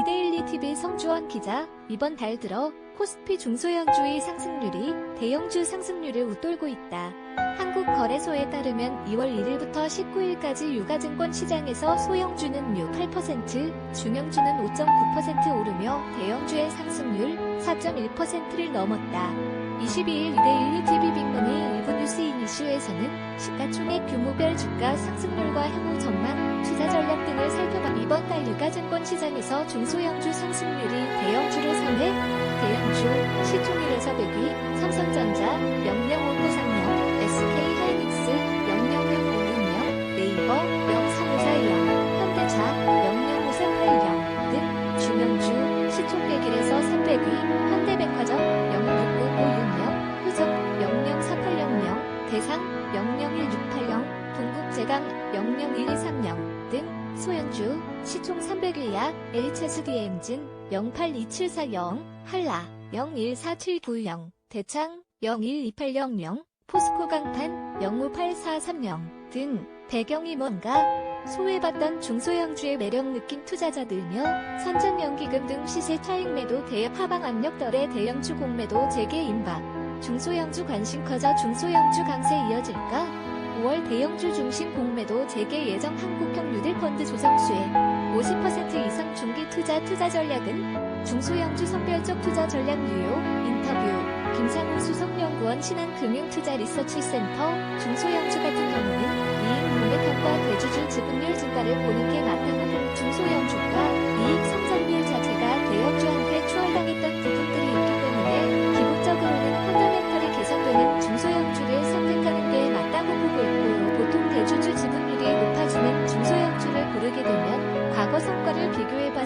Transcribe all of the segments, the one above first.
이데일리 TV 성주원 기자, 이번 달 들어 코스피 중소형주의 상승률이 대형주 상승률을 웃돌고 있다. 한국거래소에 따르면 2월 1일부터 19일까지 유가증권 시장에서 소형주는 뮤 8%, 중형주는 5.9% 오르며 대형주의 상승률 4.1%를 넘었다. 22일 이데일리 TV 빅문의 일부 뉴스 인 이슈에서는 시가총액 규모별 주가 상승률과 향후 전망, 유가증권 시장에서 중소형주 상승률이 대형주를 3회, 대형주, 시총일에서 100위, 삼성전자, 명령원고상영, SK하이닉스, 명령용공인영, 네이버, 명상우사영, 현대차, 명령우사팔영 등 중형주, 시총 100일에서 300위, 현대백화점, 명육구오윤영, 후적, 명령4800, 대상, 명령1680, 동국제강, 명령1230 등 소형주, 시총 300일야, HSD엔진, 082740, 한라, 014790, 대창, 012800, 포스코 강판, 058430 등 배경이 뭔가 소외받던 중소형주의 매력 느낀 투자자들며 선전연기금 등 시세 차익 매도 대여 하방 압력 덜의 대형주 공매도 재개 임박 중소형주 관심 커져 중소형주 강세 이어질까? 5월 대형주 중심 공매도 재개 예정 한국형 뉴딜펀드 조성 수혜 50% 이상 중기 투자 투자 전략은 중소형주 선별적 투자 전략 유효 인터뷰 김상우 수석연구원 신한금융투자리서치센터 중소형주 같은 경우는 이익 공매감과 대주주 지분율 증가를 보는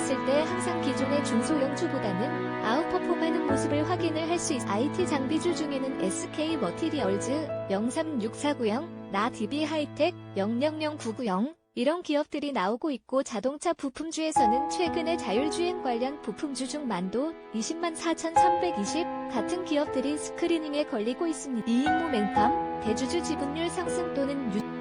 봤을 때 항상 기존의 중소형주보다는 아웃퍼폼하는 모습을 확인을 할 수 있어 IT 장비주 중에는 SK 머티리얼즈 03649형, 나DB 하이텍 000990 이런 기업들이 나오고 있고 자동차 부품주에서는 최근에 자율주행 관련 부품주 중 만도 20만 4,320 같은 기업들이 스크리닝에 걸리고 있습니다. 이익 모멘텀, 대주주 지분율 상승 또는 유